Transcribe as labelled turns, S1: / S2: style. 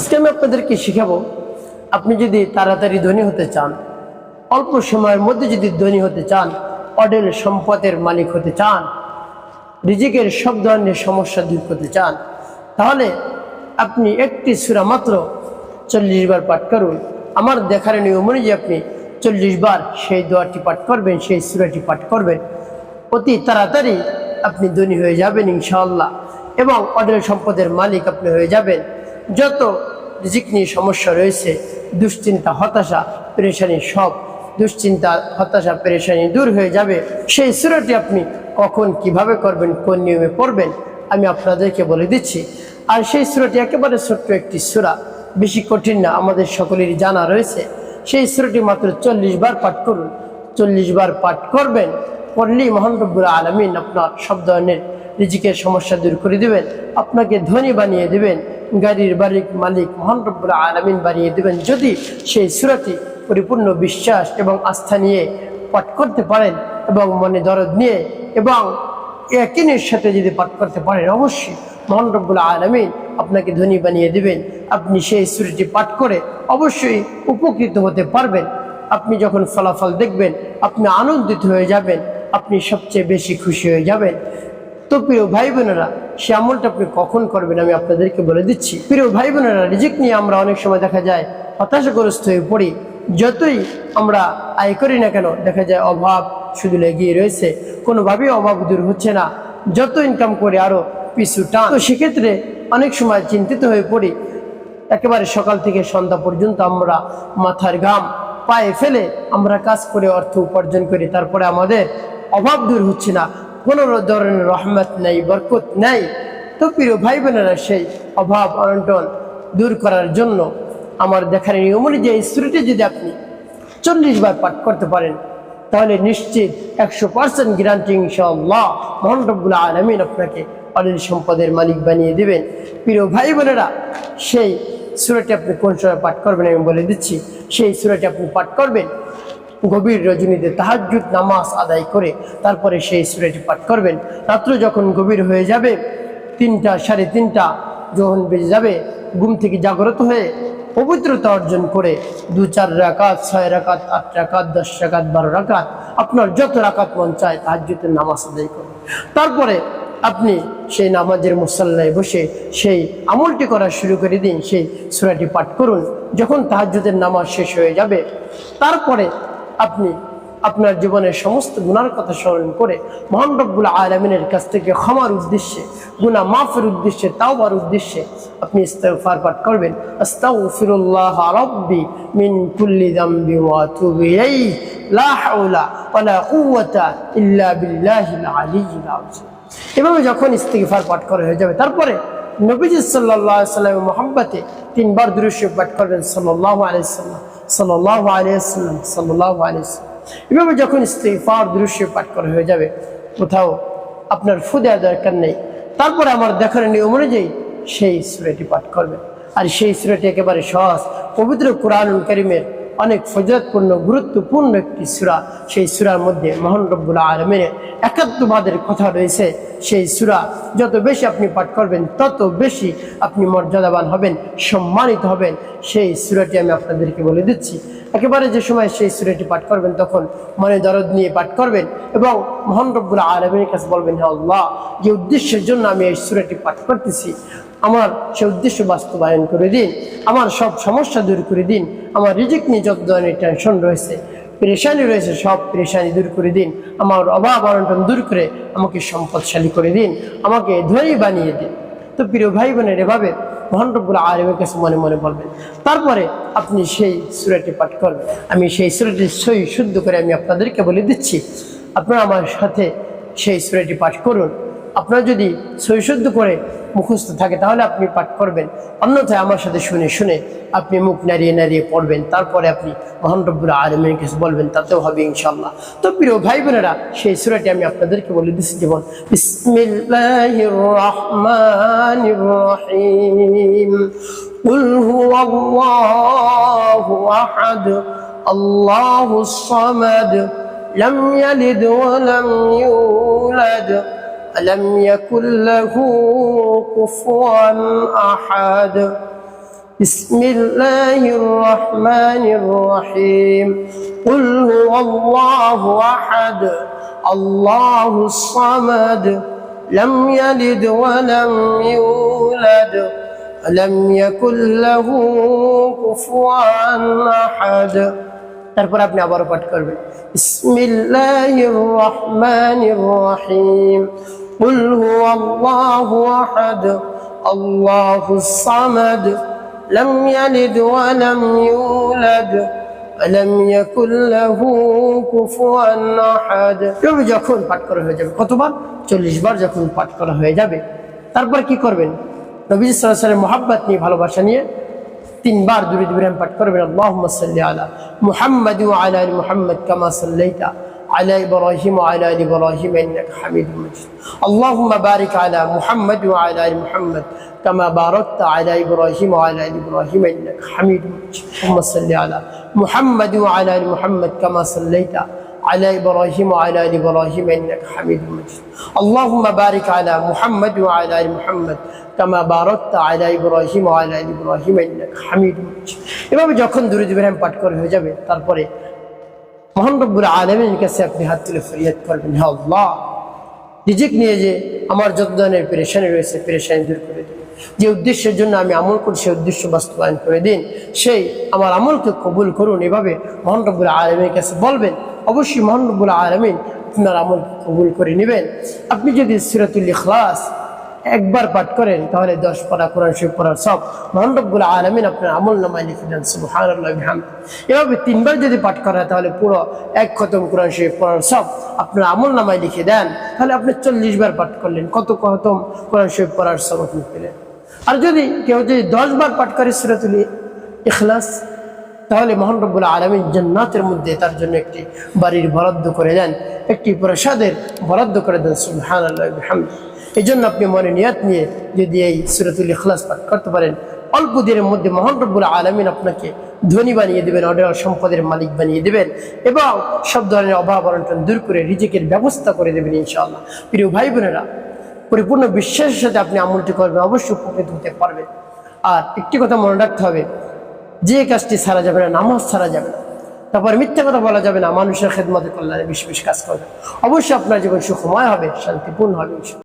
S1: আজকে আমি আপনাদেরকে শিখাবো, আপনি যদি তাড়াতাড়ি ধনী হতে চান, অল্প সময়ের মধ্যে যদি ধনী হতে চান অডেল সম্পদের মালিক হতে চান, রিজিকের সব ধরনের সমস্যা দূর করতে চান, তাহলে আপনি একটি সুরা মাত্র চল্লিশ বার পাঠ করুন। আমার দেখার নিয়ম অনুযায়ী আপনি চল্লিশ বার সেই দোয়াটি পাঠ করবেন, সেই সুরাটি পাঠ করবেন। অতি তাড়াতাড়ি আপনি ধনী হয়ে যাবেন ইনশাআল্লাহ, এবং অডেল সম্পদের মালিক আপনি হয়ে যাবেন। যত রিজিক নিয়ে সমস্যা রয়েছে, দুশ্চিন্তা, হতাশা, পেরেশানি সব দুশ্চিন্তা, হতাশা, পেরেশানি দূর হয়ে যাবে। সেই সুরাটি আপনি কখন কীভাবে করবেন, কোন নিয়মে পড়বেন, আমি আপনাদেরকে বলে দিচ্ছি। আর সেই সুরাটি একেবারে ছোট্ট একটি সুরা, বেশি কঠিন না, আমাদের সকলেরই জানা রয়েছে। সেই সুরাটি মাত্র চল্লিশ বার পাঠ করুন। চল্লিশ বার পাঠ করবেন, পড়লেই মহান রব্বুল আলমিন আপনার সব ধরনের রিজিকের সমস্যা দূর করে দেবেন, আপনাকে ধনী বানিয়ে দেবেন গাড়ির বাড়ির মালিক মহান রব্বুল আলমিন বানিয়ে দেবেন। যদি সেই সুরাটি পরিপূর্ণ বিশ্বাস এবং আস্থা নিয়ে পাঠ করতে পারেন এবং মনে দরদ নিয়ে এবং একিনের সাথে যদি পাঠ করতে পারেন, অবশ্যই মহান রব্বুল আলমিন আপনাকে ধনী বানিয়ে দেবেন। আপনি সেই সুরটি পাঠ করে অবশ্যই উপকৃত হতে পারবেন। আপনি যখন ফলাফল দেখবেন, আপনি আনন্দিত হয়ে যাবেন, আপনি সবচেয়ে বেশি খুশি হয়ে যাবেন। তো প্রিয় ভাই বোনেরা সে আমলটা আপনি কখন করবেন আমি আপনাদেরকে বলে দিচ্ছি। প্রিয় ভাই বোনেরা রিজিক নিয়ে আমরা অনেক সময় দেখা যায় হতাশাগ্রস্ত হয়ে পড়ি। যতই আমরা আয় করি না কেন, দেখা যায় অভাব শুধু লেগেই রয়েছে। কোনোভাবেই অভাব দূর হচ্ছে না। যত ইনকাম করে আরও পিছু টান। তো সেক্ষেত্রে অনেক সময় চিন্তিত হয়ে পড়ি। একেবারে সকাল থেকে সন্ধ্যা পর্যন্ত আমরা মাথার ঘাম পায়ে ফেলে আমরা কাজ করে অর্থ উপার্জন করি। তারপরে আমাদের অভাব দূর হচ্ছে না। কোনো ধরনের রহমত নেই, বরকত নেই। তো প্রিয় ভাই বোনেরা সেই অভাব অনটন দূর করার জন্য আমার দেখার নিয়ম অনুযায়ী স্ত্রীটি যদি আপনি চল্লিশ বার পাঠ করতে পারেন, তাহলে নিশ্চিত একশো পার্সেন্ট গ্যারান্টি ইনশাআল্লাহ আলমিন আপনাকে অনিল সম্পদের মালিক বানিয়ে দিবেন। প্রিয় ভাই বোনেরা সেই সুরাটি আপনি কোন সময় পাঠ করবেন আমি বলে দিচ্ছি। সেই সুরাটি আপনি পাঠ করবেন গভীর রজনীতে তাহাজ্জুদ, নামাজ আদায় করে তারপরে সেই সুরাটি পাঠ করবেন। রাত্র যখন গভীর হয়ে যাবে, তিনটা, সাড়ে তিনটা যখন বেজে যাবে, ঘুম থেকে জাগ্রত হয়ে পবিত্রতা অর্জন করে দু, চার রাকাত, ছয় রাকাত, আট রাকাত, দশ রাকাত, বারো রাকাত আপনার যত রাকাত মন চায় তাহাজ্জুদের নামাজ আদায় করুন। তারপরে আপনি সেই নামাজের মুসাল্লায় বসে সেই আমলটি করা শুরু করে দিন, সেই সুরাটি পাঠ করুন। যখন তাহাজ্জুদের নামাজ শেষ হয়ে যাবে, তারপরে আপনি আপনার জীবনের সমস্ত গুনার কথা স্মরণ করে মহান রব্বুল আলমিনের কাছ থেকে ক্ষমার উদ্দেশ্যে গুনা মাফের উদ্দেশ্যে, তাওবার উদ্দেশ্যে আপনি ইস্তেগফার পাঠ করবেন। মিন লা ইল্লা এভাবে যখন ইস্তেগফার পাঠ করা হয়ে যাবে, তারপরে নবীজি সাল্লাল্লাহু সাল্লামের মহব্বতে তিনবার দুরূদ পাঠ করবেন সাল্লাল্লাহু আলাইহি সাল্লাম। সাল্লাম সাল্লাল্লাহু আলাইহি সাল্লাম এভাবে যখন ইস্তেফার দৃশ্য পাঠ করা হয়ে যাবে, কোথাও আপনার ফু দেওয়ার দরকার নেই। তারপরে আমার দেখার নিয়ম অনুযায়ী সেই সুরাটি পাঠ করবেন আর সেই সুরাটি একেবারে সহজ, পবিত্র কোরআন করিমের অনেক ফজরতপূর্ণ গুরুত্বপূর্ণ একটি সুরা। সেই সুরার মধ্যে মোহন রব্বুল আলমিনের একাত্মবাদের কথা রয়েছে। সেই সুরা যত বেশি আপনি পাঠ করবেন, তত বেশি আপনি মর্যাদাবান হবেন, সম্মানিত হবেন। সেই সুরাটি আমি আপনাদেরকে বলে দিচ্ছি। একেবারে যে সময় সেই সুরাটি পাঠ করবেন, তখন মনে দরদ নিয়ে পাঠ করবেন এবং মোহন রব্বুল আলমিনের কাছে বলবেন হ্যাঁ আল্লাহ, যে উদ্দেশ্যের জন্য আমি এই সুরাটি পাঠ করতেছি, আমার সে উদ্দেশ্য বাস্তবায়ন করে দিন। আমার সব সমস্যা দূর করে দিন। আমার রিজিক নিয়ে যত ধরনের টেনশন রয়েছে পেরেশানি রয়েছে, সব পেরেশানি দূর করে দিন। আমার অভাব অনটন দূর করে আমাকে সম্পদশালী করে দিন, আমাকে ধনী বানিয়ে দিন। তো প্রিয় ভাই বোনের এভাবে মহানরব্বুল আলমের কাছে মনে মনে বলবেন। তারপরে আপনি সেই সুরাটি পাঠ করবেন। আমি সেই সুরাটি সই শুদ্ধ করে আমি আপনাদেরকে বলে দিচ্ছি। আপনারা আমার সাথে সেই সুরাটি পাঠ করুন। আপনার যদি সই শুদ্ধ করে মুখস্থ থাকে তাহলে আপনি পাঠ করবেন অন্যথায় আমার সাথে শুনে শুনে আপনি মুখ নাড়িয়ে নাড়িয়ে পড়বেন তারপরে আপনি মহান রব্বুল আলমের কাছে বলবেন তাতেও হবে ইনশাল্লাহ তো প্রিয় ভাই বোনেরা সেই সুরাটি আমি আপনাদেরকে বলে দিচ্ছি যেমন বিসমিল্লাহির রহমানির রহিম قل هو الله أحد الله الصمد لم يلد ولم يولد ولم يكن له كفوا أحد بسم الله الرحمن الرحيم قل هو الله أحد الله الصمد لم يلد ولم يولد ولم يكن له كفوا أحد তারপর আপনি আবারও পাঠ করবেন বিসমিল্লাহির রহমানির রহিম قل هو الله أحد الله الصمد لم يلد ولم يولد ولم يكن له كفوا أحد এভাবে যখন পাঠ করা হয়ে যাবে কতবার চল্লিশ বার যখন পাঠ করা হয়ে যাবে তারপর কি করবেন নবী সাল্লাল্লাহু আলাইহি ওয়াসাল্লাম মহাব্বত নিয়ে ভালোবাসা নিয়ে তিনবার দূরে দূরে পাঠ করবেন আল্লাহুম্মা সাল্লি আলা মুহাম্মাদ ওয়া আলা আলি মুহাম্মাদ কামা সাল্লাইতা على إبراهيم وعلى آل إبراهيم إنك حميد مجيد اللهم بارك على محمد وعلى آل محمد كما باركت على إبراهيم وعلى آل إبراهيم إنك حميد مجيد اللهم صل على محمد وعلى آل محمد كما صليت على إبراهيم وعلى آل إبراهيم إنك حميد مجيد اللهم بارك على محمد وعلى آل محمد كما باركت على إبراهيم وعلى آل إبراهيم إنك حميد مجيد এভাবে যখন দূরে ইব্রাহিম পাঠ করে হয়ে যাবে তারপরে মহান রব্বুল আলমের কাছে আপনি হাত তুলে ফরিয়াদ করবেন হ্যাঁ আল্লাহ। রিজিক নিয়ে যে আমার যত ধরনের পেরেশানি রয়েছে, পেরেশানি দূর করে দিন। যে উদ্দেশ্যের জন্য আমি আমল করি, সেই উদ্দেশ্য বাস্তবায়ন করে দিন। সেই আমার আমলকে কবুল করুন। এভাবে মহান রব্বুল আলমের কাছে বলবেন, অবশ্যই মহান রব্বুল আলমিন আপনার আমলকে কবুল করে নেবেন। আপনি যদি সিরাতুল ইখলাস একবার পাঠ করেন, তাহলে দশ পড়া, কোরআন শরীফ পড়ার সব মহানরব্বুল আলমিন আপনার আমল নামায় লিখে দেন বিহামদ। এভাবে তিনবার যদি পাঠ করা তাহলে পুরো এক খতম কোরআন শরীফ পড়ার সব আপনার আমল নামায় লিখে দেন। তাহলে আপনি চল্লিশ বার পাঠ করলেন, কত খতম কোরআন শরীফ পড়ার সব আপনি পেলেন আর যদি কেউ যদি দশ বার পাঠ করে সিরাতুল ইখলাস, তাহলে মহান রব্বুল আলমীর জান্নাতের মধ্যে তার জন্য একটি বাড়ির বরাদ্দ করে দেন, একটি প্রসাদের বরাদ্দ করে দেন, সুবহানাল্লাহ, বিহামদ। এই জন্য আপনি মনে নিয়াত নিয়ে যদি এই সুরতুল ইখলাস পাঠ করতে পারেন, অল্প দিনের মধ্যে মহান আলমিন আপনাকে ধনী বানিয়ে দেবেন অডেল সম্পদের মালিক বানিয়ে দেবেন এবং সব ধরনের অভাব অনটন দূর করে রিজিকের ব্যবস্থা করে দেবেন ইনশাআল্লাহ। প্রিয় ভাই বোনেরা, পরিপূর্ণ বিশ্বাসের সাথে আপনি আমলটি করবেন অবশ্যই উপকৃত হতে পারবেন। আর একটি কথা মনে রাখতে হবে, যে কাজটি ছাড়া যাবে না, নামাজ ছাড়া যাবে না। তারপর মিথ্যা কথা বলা যাবে না, মানুষের খেদমতে কল্যাণে বেশি বেশি কাজ করবে। অবশ্যই আপনার জীবন সুখময় হবে, শান্তিপূর্ণ হবে